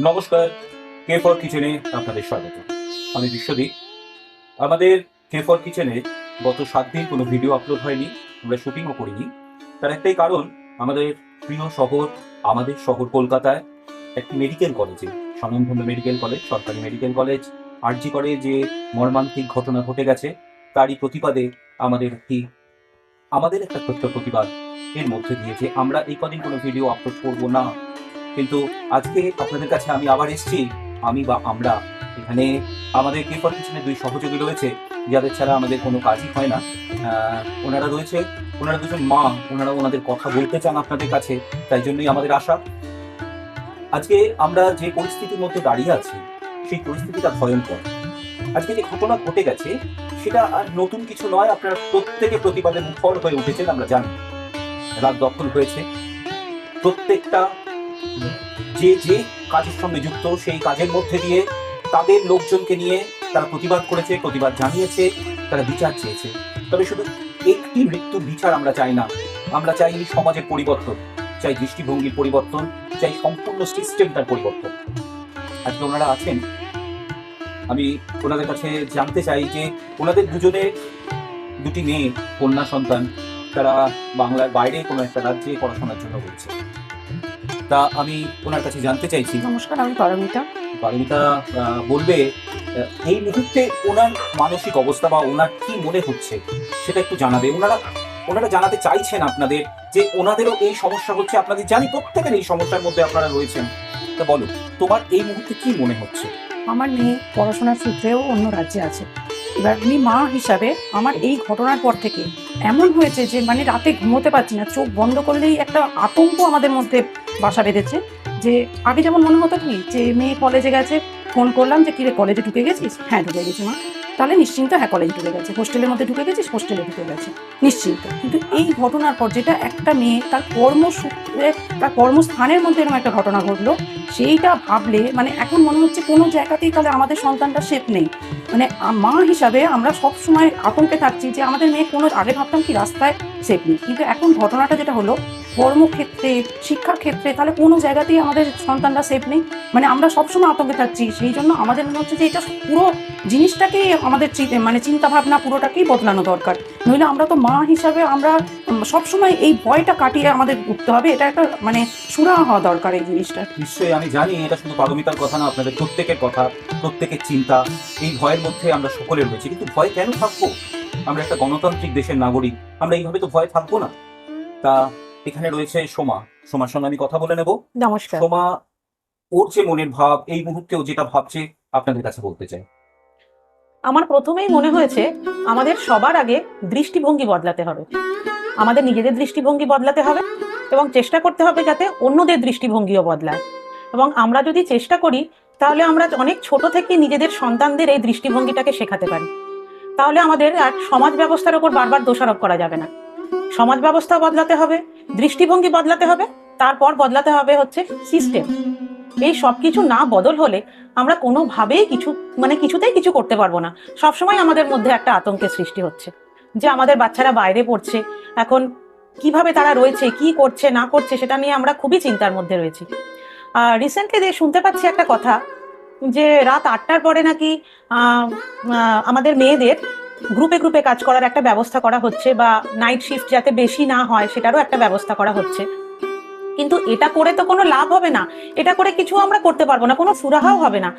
নমস্কার K for কিচেনে আপনাদের স্বাগত। আমি বিশ্বদীপ। আমাদের কে ফর কিচেনে গত সাত দিন কোনো ভিডিও আপলোড হয়নি, আমরা শুটিংও করিনি। তার একটাই কারণ, আমাদের প্রিয় শহর, আমাদের শহর কলকাতায় একটি মেডিকেল কলেজে স্বনামধন্য মেডিকেল কলেজ সরকারি মেডিকেল কলেজ আরজি করে যে মর্মান্তিক ঘটনা ঘটে গেছে, তারই প্রতিবাদে আমাদের একটি, আমাদের একটা ছোট্ট প্রতিবাদ এর মধ্যে দিয়ে যে আমরা এই কদিন কোনো ভিডিও আপলোড করব না। কিন্তু আজকে আপনাদের কাছে আমি আবার এসেছি। আমি বা আমরা এখানে আমাদের কে ফর কিচেনে দুই সহযোগী রয়েছে, যাদের ছাড়া আমাদের কোনো কাজই হয় না। ওনারা রয়েছে, ওনারা দুজন মা ওনারা ওনাদের কথা বলতে চান আপনাদের কাছে, তাই জন্যই আমাদের আশা। আজকে আমরা যে পরিস্থিতির মধ্যে দাঁড়িয়ে আছি, সেই পরিস্থিতিটা ভয়ঙ্কর। আজকে যে ঘটনা ঘটে গেছে, সেটা আর নতুন কিছু নয়, আপনারা প্রত্যেকে প্রতিবাদের মুখর হয়ে উঠেছেন, আমরা জানি। রাত দখল হয়েছে। প্রত্যেকটা যে যে কাজের সঙ্গে যুক্ত, সেই কাজের মধ্যে দিয়ে তাদের লোকজনকে নিয়ে তারা প্রতিবাদ করেছে, প্রতিবাদ জানিয়েছে, তারা বিচার চেয়েছে। তবে শুধু একটি মৃত্যুর বিচার আমরা চাই না। আমরা চাই সমাজের পরিবর্তন, চাই দৃষ্টিভঙ্গির পরিবর্তন, চাই সম্পূর্ণ সিস্টেমটার পরিবর্তন। আজকে ওনারা আছেন। আমি ওনাদের কাছে জানতে চাই যে ওনাদের দুজনের দুটি মেয়ে, কন্যা সন্তান, তারা বাংলার বাইরে কোনো একটা রাজ্যে পড়াশোনার জন্য বলছে তা আমি ওনার কাছে জানতে চাইছি। নমস্কার আমি পারমিতা। পারমিতা বলবে এই মুহূর্তে ওনার মানসিক অবস্থা বা ওনার কি মনে হচ্ছে? সেটা একটু জানাবে। ওনারা ওনারা জানাতে চাইছেন আপনাদের যে ওনাদেরও এই সমস্যা হচ্ছে। আপনাদের জানি প্রত্যেকের এই সমস্যার মধ্যে আপনারা রয়েছেন। তা বলো তোমার এই মুহূর্তে কি মনে হচ্ছে? আমার মেয়ে পড়াশোনার সূত্রেও অন্য রাজ্যে আছে। এবার আমি মা হিসাবে আমার এই ঘটনার পর থেকে এমন হয়েছে যে মানে রাতে ঘুমোতে পারছি না, চোখ বন্ধ করলেই একটা আতঙ্ক আমাদের মধ্যে বাসা বেঁধেছে যে আগে যেমন মনে হতো কি যে মেয়ে কলেজে গেছে ফোন করলাম যে, কিরে কলেজে ঢুকে গেছিস? হ্যাঁ ঢুকে গেছি মা। তাহলে নিশ্চিন্ত হ্যাঁ কলেজে ঢুকে গেছে। হোস্টেলের মধ্যে ঢুকে গেছিস, হোস্টেলে ঢুকে গেছে। নিশ্চিন্ত। কিন্তু এই ঘটনার পর যেটা একটা মেয়ে তার কর্মসূত্রে, তার কর্মস্থানের মধ্যে এরকম একটা ঘটনা ঘটলো, সেইটা ভাবলে মানে এখন মনে হচ্ছে কোনো জায়গাতেই তাহলে আমাদের সন্তানটা সেফ নেই। মানে মা হিসাবে আমরা সব সময় আতঙ্কে থাকছি যে আমাদের মেয়ে কোনো, আগে ভাবতাম কি রাস্তায় সেফ নেই। কিন্তু এখন ঘটনাটা যেটা হলো কর্মক্ষেত্রে শিক্ষার ক্ষেত্রে তাহলে কোনো জায়গাতেই আমাদের সন্তানরা সেফ নেই। মানে আমরা সবসময় আতঙ্কে থাকছি। সেই জন্য আমাদের মনে হচ্ছে যে এটা পুরো জিনিসটাকেই আমাদের মানে চিন্তাভাবনা পুরোটাকেই বদলানো দরকার। নইলে আমরা তো মা হিসাবে আমরা সবসময় এই ভয়টা কাটিয়ে আমাদের উঠতে হবে। এটা একটা মানে সুরাহা হওয়া দরকার এই জিনিসটা। নিশ্চয়ই, আমি জানি এটা শুধু পারমিতার কথা না, আপনাদের প্রত্যেকের কথা, প্রত্যেকের চিন্তা, এই ভয়ের মধ্যে আমরা সকলে রয়েছি। কিন্তু ভয় কেন থাকব? আমরা একটা গণতান্ত্রিক দেশের নাগরিক, আমরা এইভাবে তো ভয় থাকব না। তা এখানে রয়েছে সোমা। সোমার সঙ্গে আমি কথা বলে নেব। নমস্কার। সোমা ওর যে মনের ভাব এই মুহূর্তেও যেটা ভাবছে আপনাদের কাছে বলতে চাই। আমার প্রথমেই মনে হয়েছে আমাদের সবার আগে দৃষ্টিভঙ্গি বদলাতে হবে। আমাদের নিজেদের দৃষ্টিভঙ্গি বদলাতে হবে এবং চেষ্টা করতে হবে যাতে অন্যদের দৃষ্টিভঙ্গিও বদলায়। এবং আমরা যদি চেষ্টা করি তাহলে আমরা অনেক ছোট থেকে নিজেদের সন্তানদের এই দৃষ্টিভঙ্গিটাকে শেখাতে পারি। তাহলে আমাদের আর সমাজ ব্যবস্থার ওপর বারবার দোষারোপ করা যাবে না। সমাজ ব্যবস্থা বদলাতে হবে দৃষ্টিভঙ্গি বদলাতে হবে, তারপর বদলাতে হবে হচ্ছে সিস্টেম এই সব কিছু না বদল হলে আমরা কোনোভাবেই কিছু মানে কিছুতেই কিছু করতে পারব না। সবসময় আমাদের মধ্যে একটা আতঙ্কের সৃষ্টি হচ্ছে, যে আমাদের বাচ্চারা বাইরে পড়ছে, এখন কীভাবে তারা রয়েছে, কি করছে, না করছে, সেটা নিয়ে আমরা খুবই চিন্তার মধ্যে রয়েছি। আর রিসেন্টলি যে শুনতে পাচ্ছি একটা কথা, যে রাত আটটার পরে নাকি আমাদের মেয়েদের গ্রুপে গ্রুপে কাজ করার একটা ব্যবস্থা করা হচ্ছে বা নাইট শিফট যাতে বেশি না হয় সেটারও একটা ব্যবস্থা করা হচ্ছে। কিন্তু এটা করে তো কোনো লাভ হবে না। এটা করে কিছু আমরা করতে পারব না, কোনো সুরাহাও হবে না।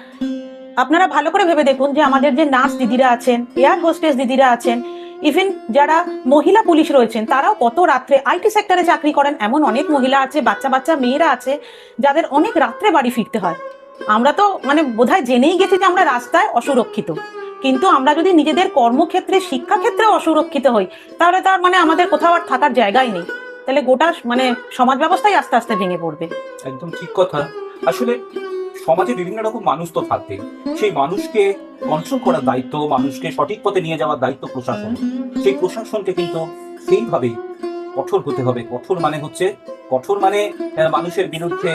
আপনারা ভালো করে ভেবে দেখুন যে আমাদের যে নার্স দিদিরা আছেন, এয়ার হোস্টেস দিদিরা আছেন ইভেন যারা মহিলা পুলিশ রয়েছেন, তারাও কত রাত্রে আইটি সেক্টরে চাকরি করেন, এমন অনেক মহিলা আছে, বাচ্চা বাচ্চা মেয়েরা আছে, যাদের অনেক রাত্রে বাড়ি ফিরতে হয়। আমরা তো মানে বোধহয় জেনেই গেছি যে আমরা রাস্তায় অসুরক্ষিত। কিন্তু আমরা যদি নিজেদের কর্মক্ষেত্রে, শিক্ষাক্ষেত্রে অসুরক্ষিত হই, তাহলে তার মানে আমাদের কোথাও আর থাকার জায়গাই নেই। তাহলে গোটা মানে সমাজ ব্যবস্থাই আস্তে আস্তে ভেঙে পড়বে। একদম ঠিক কথা। আসলে সমাজে বিভিন্ন রকম মানুষ তো থাকবে সেই মানুষকে কন্ট্রোল করার দায়িত্ব, মানুষকে সঠিক পথে নিয়ে যাওয়ার দায়িত্ব প্রশাসন। সেই প্রশাসনকে কিন্তু সেইভাবে কঠোর হতে হবে। কঠোর মানে হচ্ছে, কঠোর মানে মানুষের বিরুদ্ধে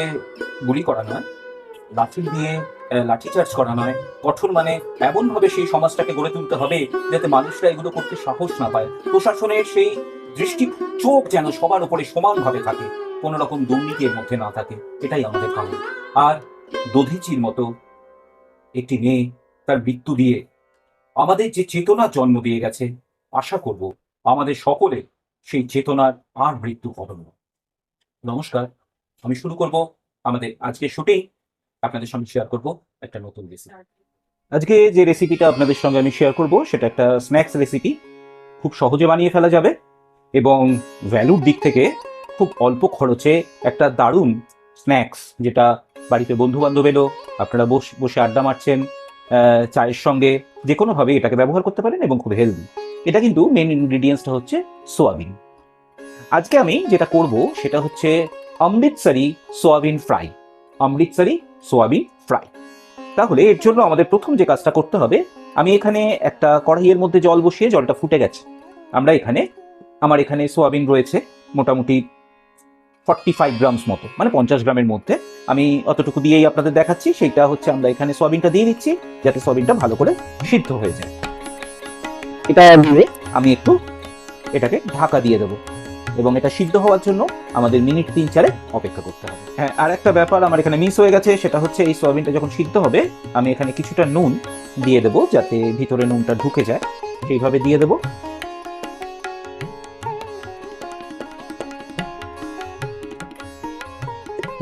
গুলি করা নয়। লাঠি দিয়ে লাঠিচার্জ করা নয়। কঠোর মানে এমনভাবে সেই সমাজটাকে গড়ে তুলতে হবে যাতে মানুষরা এগুলো করতে সাহস না পায়। প্রশাসনের সেই দৃষ্টি চোখ যেন সবার উপরে সমানভাবে থাকে, কোনো রকম দুর্নীতির মধ্যে না থাকে, এটাই আমাদের কারণ। আর দধিচির মতো একটি মেয়ে তার মৃত্যু দিয়ে আমাদের যে চেতনা জন্ম দিয়ে গেছে, আশা করব আমাদের সকলে সেই চেতনার আর মৃত্যু হবে নমস্কার, আমি শুরু করব আমাদের আজকে শুটিং। আপনাদের সঙ্গে শেয়ার করব একটা নতুন রেসিপি আজকে যে রেসিপিটা আপনাদের সঙ্গে আমি শেয়ার করব সেটা একটা স্ন্যাক্স রেসিপি খুব সহজে বানিয়ে ফেলা যাবে এবং ভ্যালুর দিক থেকে খুব অল্প খরচে একটা দারুণ স্ন্যাক্স যেটা বাড়িতে বন্ধু বান্ধব এলো আপনারা বস- বসে আড্ডা মারছেন চায়ের সঙ্গে যে কোনোভাবে এটাকে ব্যবহার করতে পারেন এবং খুব হেলদি এটা কিন্তু মেন ইনগ্রিডিয়েন্টসটা হচ্ছে সোয়াবিন আজকে আমি যেটা করব সেটা হচ্ছে Amritsari soyabean fry Amritsari soyabean fry. তাহলে এর জন্য আমাদের প্রথম যে কাজটা করতে হবে আমি এখানে একটা কড়াইয়ের মধ্যে জল বসিয়ে জলটা ফুটে গেছে। আমরা এখানে আমার এখানে সোয়াবিন রয়েছে মোটামুটি ফর্টি ফাইভ গ্রামস মতো মানে পঞ্চাশ গ্রামের মধ্যে। আমি অতটুকু দিয়েই আপনাদের দেখাচ্ছি সেইটা হচ্ছে আমরা এখানে সোয়াবিনটা দিয়ে দিচ্ছি যাতে সোয়াবিনটা ভালো করে সিদ্ধ হয়ে যায়। এটা আমি একটু এটাকে ঢাকা দিয়ে দেবো। এবং এটা সিদ্ধ হওয়ার জন্য আমাদের মিনিট তিন চারে অপেক্ষা করতে হবে। হ্যাঁ আর একটা ব্যাপার আমার এখানে মিস হয়ে গেছে, সেটা হচ্ছে এই সোয়াবিনটা যখন সিদ্ধ হবে, আমি এখানে কিছুটা নুন দিয়ে দেবো যাতে ভিতরে নুনটা ঢুকে যায়। সেইভাবে দিয়ে দেবো।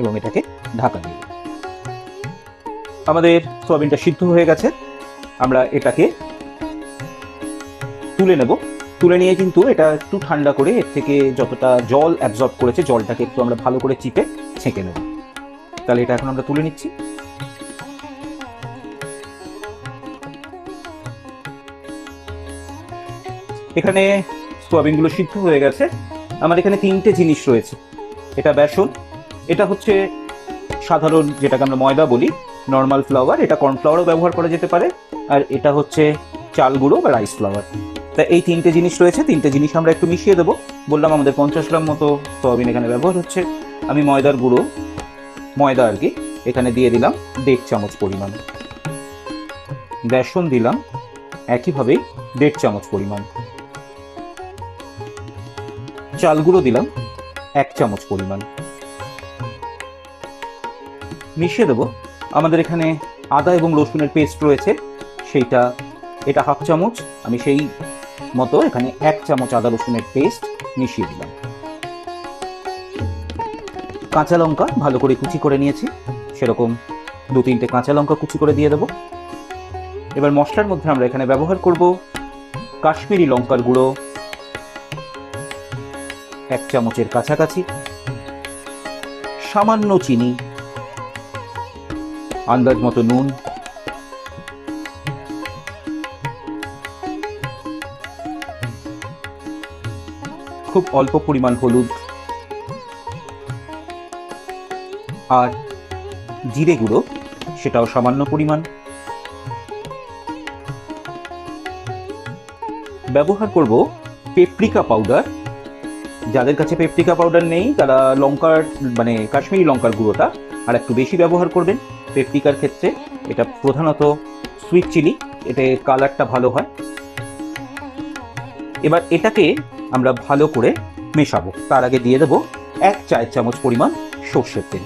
এবং এটাকে ঢাকা দিয়ে আমাদের সোয়াবিনটা সিদ্ধ হয়ে গেছে। আমরা এটাকে তুলে নেব। তুলে নিয়ে কিন্তু এটা একটু ঠান্ডা করে এর থেকে যতটা জল অ্যাবজর্ব করেছে, জলটাকে একটু আমরা ভালো করে চিপে ছেঁকে নেব। তাহলে এটা এখন আমরা তুলে নিচ্ছি। এখানে সোয়াবিনগুলো সিদ্ধ হয়ে গেছে। আমার এখানে তিনটে জিনিস রয়েছে। এটা বেসন, এটা হচ্ছে সাধারণ যেটাকে আমরা ময়দা বলি নর্মাল ফ্লাওয়ার এটা কর্নফ্লাওয়ারও ব্যবহার করা যেতে পারে, আর এটা হচ্ছে চাল গুঁড়ো বা রাইস ফ্লাওয়ার তা এই তিনটে জিনিস রয়েছে, তিনটে জিনিস আমরা একটু মিশিয়ে দেবো। বললাম আমাদের পঞ্চাশ গ্রাম মতো সয়াবিন এখানে ব্যবহার হচ্ছে। আমি ময়দার গুঁড়ো, ময়দা আর কি, এখানে দিয়ে দিলাম দেড় চামচ পরিমাণ। বেসন দিলাম একইভাবেই দেড় চামচ পরিমাণ। চাল গুঁড়ো দিলাম, এক চামচ পরিমাণ। মিশিয়ে দেবো। আমাদের এখানে আদা এবং রসুনের পেস্ট রয়েছে, সেইটা, এটা হাফ চামচ, আমি সেই মতো এখানে এক চামচ আদা রসুনের পেস্ট মিশিয়ে দিলাম। কাঁচা লঙ্কা ভালো করে কুচি করে নিয়েছি। সেরকম দু তিনটে কাঁচা লঙ্কা কুচি করে দিয়ে দেবো। এবার মশলার মধ্যে আমরা এখানে ব্যবহার করব কাশ্মীরি লঙ্কার গুঁড়ো, এক চামচের কাছাকাছি, সামান্য চিনি, আন্দাজ মতো নুন খুব অল্প পরিমাণ হলুদ আর জিরে গুঁড়ো, সেটাও সামান্য পরিমাণ। ব্যবহার করব পেপ্রিকা পাউডার। যাদের কাছে পেপ্রিকা পাউডার নেই, তারা লঙ্কার মানে কাশ্মীরি লঙ্কার গুঁড়োটা আর একটু বেশি ব্যবহার করবেন। পেপ্রিকার ক্ষেত্রে এটা প্রধানত সুইট চিলি এতে কালারটা ভালো হয়। এবার এটাকে আমরা ভালো করে মেশাবো। তার আগে দিয়ে দেবো এক চায়ের চামচ পরিমাণ সর্ষের তেল।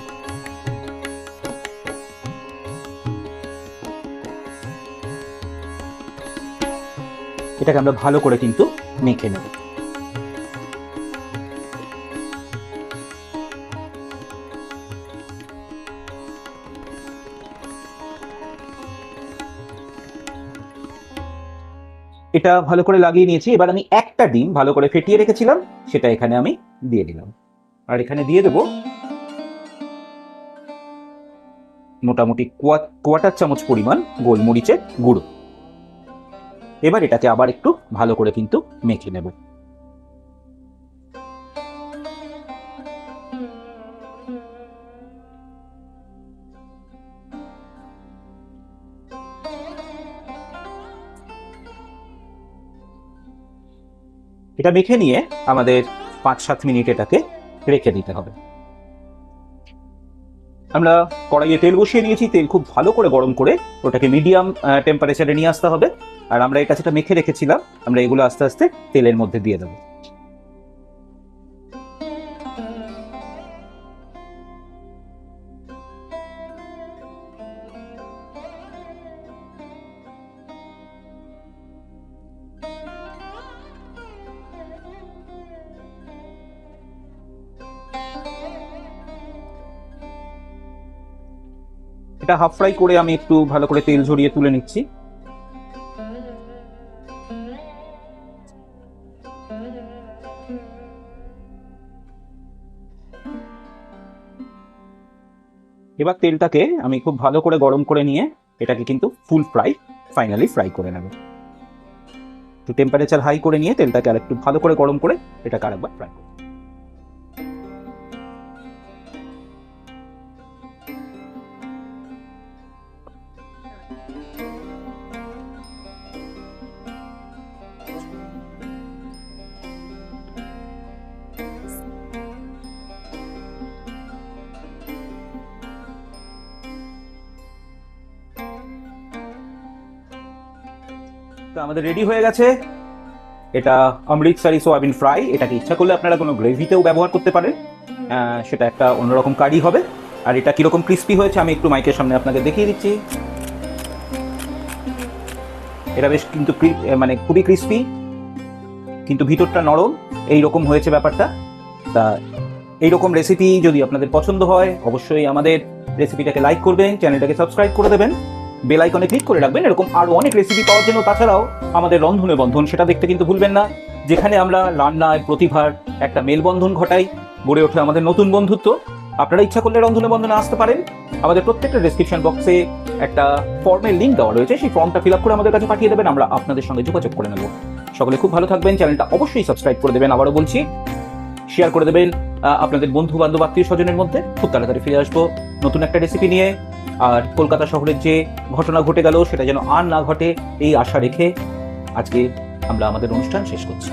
এটাকে আমরা ভালো করে কিন্তু মেখে নেব। এটা ভালো করে লাগিয়ে নিয়েছি। এবার আমি একটা ডিম ভালো করে ফেটিয়ে রেখেছিলাম, সেটা এখানে আমি দিয়ে দিলাম। আর এখানে দিয়ে দেবো মোটামুটি কোয়া- কোয়াটার চামচ পরিমাণ গোলমরিচের গুঁড়ো। এবার এটাকে আবার একটু ভালো করে কিন্তু মেখে নেব। এটা মেখে নিয়ে আমাদের পাঁচ, সাত মিনিট এটাকে রেখে দিতে হবে। আমরা কড়াইয়ে তেল বসিয়ে নিয়েছি, তেল খুব ভালো করে গরম করে ওটাকে মিডিয়াম টেম্পারেচারে নিয়ে আসতে হবে। আর আমরা এটা সেটা মেখে রেখেছিলাম, আমরা এগুলো আস্তে আস্তে তেলের মধ্যে দিয়ে দেবো। এটা হাফ ফ্রাই করে আমি একটু ভালো করে তেল ঝরিয়ে তুলে নিচ্ছি। এবার তেলটাকে আমি খুব ভালো করে গরম করে নিয়ে এটাকে কিন্তু ফুল ফ্রাই ফাইনালি ফ্রাই করে নেব। একটু টেম্পারেচার হাই করে নিয়ে তেলটাকে আর একটু ভালো করে গরম করে এটাকে আরেকবার ফ্রাই তো আমাদের রেডি হয়ে গেছে। এটা অমৃতসারি সোয়াবিন ফ্রাই এটাকে ইচ্ছা করলে আপনারা কোনো গ্রেভিতেও ব্যবহার করতে পারেন। সেটা একটা অন্যরকম কারি হবে। আর এটা কীরকম ক্রিস্পি হয়েছে আমি একটু মাইকের সামনে আপনাকে দেখিয়ে দিচ্ছি। এটা বেশ কিন্তু মানে খুবই ক্রিস্পি কিন্তু ভিতরটা নরম। এই রকম হয়েছে ব্যাপারটা। তা এইরকম রেসিপি যদি আপনাদের পছন্দ হয়, অবশ্যই আমাদের রেসিপিটাকে লাইক করবেন চ্যানেলটাকে সাবস্ক্রাইব করে দেবেন। বেল আইকনে ক্লিক করে রাখবেন, এরকম আরও অনেক রেসিপি পাওয়ার জন্য। তাছাড়াও আমাদের রন্ধনে বন্ধন, সেটা দেখতে কিন্তু ভুলবেন না। যেখানে আমরা রান্নায় প্রতিভার একটা মেলবন্ধন ঘটাই, গড়ে ওঠে আমাদের নতুন বন্ধুত্ব। আপনারা ইচ্ছা করলে রন্ধনে বন্ধনে আসতে পারেন। আমাদের প্রত্যেকটা ডেসক্রিপশন বক্সে একটা ফর্মের লিঙ্ক দেওয়া রয়েছে, সেই ফর্মটা ফিল করে আমাদের কাছে পাঠিয়ে দেবেন, আমরা আপনাদের সঙ্গে যোগাযোগ করে নেব। সকলে খুব ভালো থাকবেন, চ্যানেলটা অবশ্যই সাবস্ক্রাইব করে দেবেন, আবারও বলছি শেয়ার করে দেবেন আপনাদের বন্ধু বান্ধব আত্মীয় স্বজনের মধ্যে। খুব তাড়াতাড়ি ফিরে আসব নতুন একটা রেসিপি নিয়ে। আর কলকাতা শহরের যে ঘটনা ঘটে গেল, সেটা যেন আর না ঘটে, এই আশা রেখে আজকে আমরা আমাদের অনুষ্ঠান শেষ করছি।